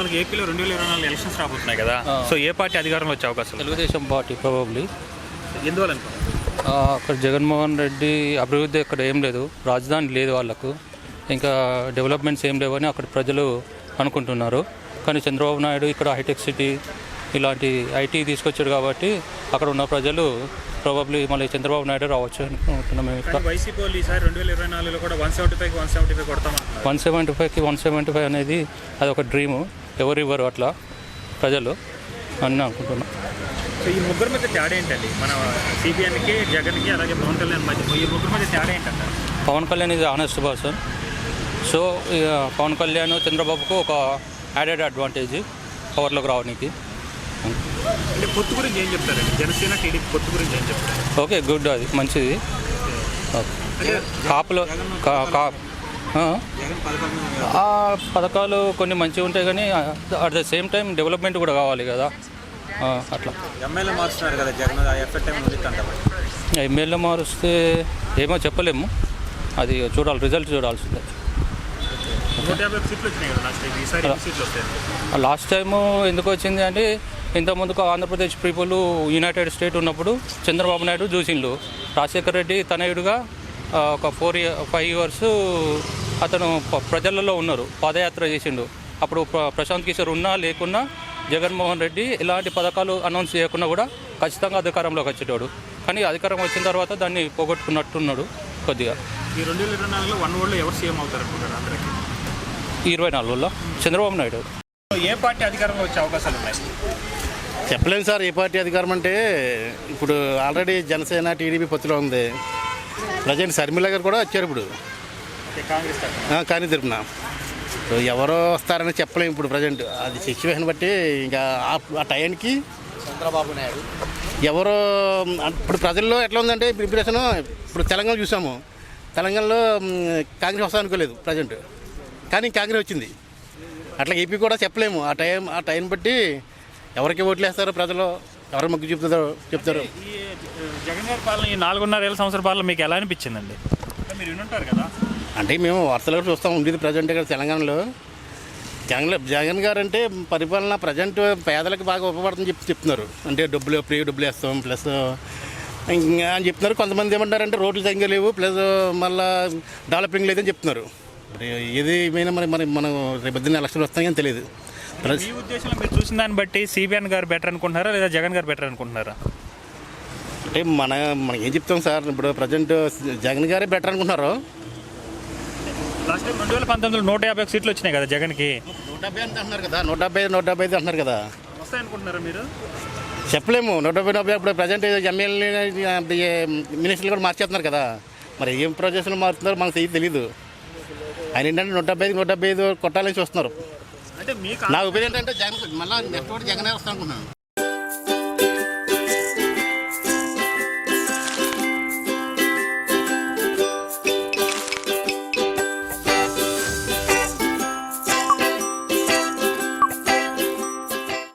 మనకి ఏపీలో రెండు వేల ఇరవై నాలుగు ఎలక్షన్స్ రాబోతున్నాయి కదా. సో ఏ పార్టీ అధికారంలో వచ్చే అవకాశం ఉంది? తెలుగుదేశం పార్టీ ప్రాబబ్లీ ఎందువల్ల అనుకుంటున్నారు? అక్కడ జగన్మోహన్ రెడ్డి అభివృద్ధి అక్కడ ఏం లేదు. రాజధాని లేదు వాళ్ళకు. ఇంకా డెవలప్మెంట్స్ ఏం లేవని అక్కడ ప్రజలు అనుకుంటున్నారు. కానీ చంద్రబాబు నాయుడు ఇక్కడ హైటెక్ సిటీ ఇలాంటి ఐటీ తీసుకొచ్చాడు కాబట్టి అక్కడ ఉన్న ప్రజలు ప్రాబబ్లీ మళ్ళీ చంద్రబాబు నాయుడు రావచ్చు అనుకుంటున్నాం మేము ఇక్కడ. కానీ వైసీపీ వాళ్ళు ఈసారి రెండు వేల ఇరవై నాలుగులో కూడా one seventy five one seventy five కొడతామంటున్నారు. One seventy ఫైవ్కి వన్ సెవెంటీ ఫైవ్ అనేది అది ఒక డ్రీము ఎవరు ఇవ్వరు అట్లా ప్రజలు అని అనుకుంటున్నాం. సో ఈ ముగ్గురు మధ్య తేడా ఏంటండి? మన సిపిఎన్కి జగన్కి అలాగే పవన్ కళ్యాణ్ మధ్య ఈ ముగ్గురు మధ్య తేడా ఏంటంటారు పవన్ కళ్యాణ్ ఇది ఆనెస్ట్ పర్సన్ సో ఇక పవన్ కళ్యాణ్ చంద్రబాబుకు ఒక యాడెడ్ అడ్వాంటేజ్ పవర్లోకి రావడానికి. అంటే పొత్తు గురించి ఏం చెప్తారండి? జనసేన టీడీపీ పొత్తు గురించి ఏం చెప్తారు? ఓకే గుడ్ అది మంచిది. కాపులో ఆ? పథకాలు కొన్ని మంచిగా ఉంటాయి కానీ at the same time development కూడా కావాలి కదా. అట్లా. ఎమ్మెల్యే మారుస్తున్నారు కదా జగన్ ఎఫెక్ట్ ఎమ్మెల్యే మారుస్తే ఏమో చెప్పలేము. అది చూడాలి రిజల్ట్ చూడాల్సిందే. లాస్ట్ టైము ఎందుకు వచ్చింది అంటే ఇంతకుముందుకు ఆంధ్రప్రదేశ్ పీపుల్ యునైటెడ్ స్టేట్ ఉన్నప్పుడు చంద్రబాబు నాయుడు చూసిండు. రాజశేఖర్ రెడ్డి తనయుడుగా ఒక ఫోర్ ఇయర్ ఫైవ్ ఇయర్స్ అతను ప్రజలలో ఉన్నారు పాదయాత్ర చేసిండు. అప్పుడు ప్ర- ప్రశాంత్ కిషోర్ ఉన్నా లేకున్నా జగన్మోహన్ రెడ్డి ఎలాంటి పథకాలు అనౌన్స్ చేయకుండా కూడా ఖచ్చితంగా అధికారంలోకి వచ్చేటోడు. కానీ అధికారం వచ్చిన తర్వాత దాన్ని పోగొట్టుకున్నట్టున్నాడు కొద్దిగా. ఈ రెండు వేల ఇరవై నాలుగులో వన్ ఓవర్లో ఎవరు సీఎం అవుతారు అనుకుంటారు అందరికీ? ఇరవై నాలుగులో చంద్రబాబు నాయుడు. ఏ పార్టీ అధికారంలో వచ్చే అవకాశాలు ఉన్నాయి? చెప్పలేము సార్ ఏ పార్టీ అధికారం అంటే ఇప్పుడు ఆల్రెడీ జనసేన టీడీపీ పొత్తులో ఉంది. ప్రజెంట్ శర్మిల గారు కూడా వచ్చారు ఇప్పుడు. కానీ తరపున. ఎవరో వస్తారని చెప్పలేము ఇప్పుడు ప్రజెంట్. అది సిచ్యువేషన్ బట్టి ఇంకా ఆ- టైంకి చంద్రబాబు నాయుడు. ఎవరో ఇప్పుడు ప్రజల్లో ఎట్లా ఉందంటే ప్రిపరేషన్ ఇప్పుడు తెలంగాణ చూసాము. తెలంగాణలో కాంగ్రెస్ వస్తా అనుకోలేదు ప్రజెంట్. కానీ కాంగ్రెస్ వచ్చింది. అట్లా ఏపీ కూడా చెప్పలేము. ఆ టైం ఆ టైం బట్టి ఎవరికి ఓట్లు వేస్తారో ప్రజలు. ఎవరు మొగ్గు చెప్తారో చెప్తారు. ఈ జగన్ గారి పాలన ఈ నాలుగున్నర ఏళ్ళ సంవత్సర పాలన మీకు ఎలా అనిపించిందండి? అంటే మీరు వినుంటారు కదా. అంటే మేము వార్తలు కూడా చూస్తాం ఉండేది ప్రజెంట్ ఇక్కడ తెలంగాణలో. జగన్ జగన్ గారు అంటే పరిపాలన ప్రజెంట్ పేదలకు బాగా ఉపయోగపడుతుందని చెప్పి చెప్తున్నారు. అంటే డబ్బులు ఫ్రీ డబ్బులు వేస్తాం ప్లస్ ఇంకా అని చెప్తున్నారు. కొంతమంది ఏమంటారంటే రోడ్లు సరిగ్గా లేవు ప్లస్ మళ్ళీ డెవలపింగ్ లేదని చెప్తున్నారు. ఏది ఏమైనా మరి మరి మనం రేపు పొద్దున్న ఎలక్షన్లు వస్తాయని తెలియదు. మీ ఉద్దేశంలో మీరు చూసిన దాన్ని బట్టి సిబిఎన్ గారు బెటర్ అనుకుంటున్నారా లేదా జగన్ గారు బెటర్ అనుకుంటున్నారా? అంటే మన మనం ఏం చెప్తాం సార్? ఇప్పుడు ప్రజెంట్ జగన్ గారే బెటర్ అనుకుంటున్నారు. లాస్ట్ టైం రెండు వేల పంతొమ్మిదిలో నూట యాభై ఒక సీట్లు వచ్చినాయి కదా జగన్కి. నూట డెబ్బై అంత అంటున్నారు కదా నూట డెబ్బై నూట డెబ్బై ఐదు అంటున్నారు కదా. వస్తాయి అనుకుంటున్నారా మీరు? చెప్పలేము నూట డెబ్బై నలభై ఇప్పుడు ప్రజెంట్ ఎమ్మెల్యే మినిస్టర్లు కూడా మార్చేస్తున్నారు కదా. మరి ఏం ప్రాజెక్టులు మారుతున్నారో మనకు తెలియదు. ఆయన ఏంటంటే నూట డెబ్బై ఐదు నూట డెబ్బై ఐదు కొట్టాలని చూస్తున్నారు. అంటే మీకు నా ఒపీనియన్ ఏంటంటే జగన్ మళ్ళీ నెక్స్ట్ జగనే వస్తాను అనుకున్నాను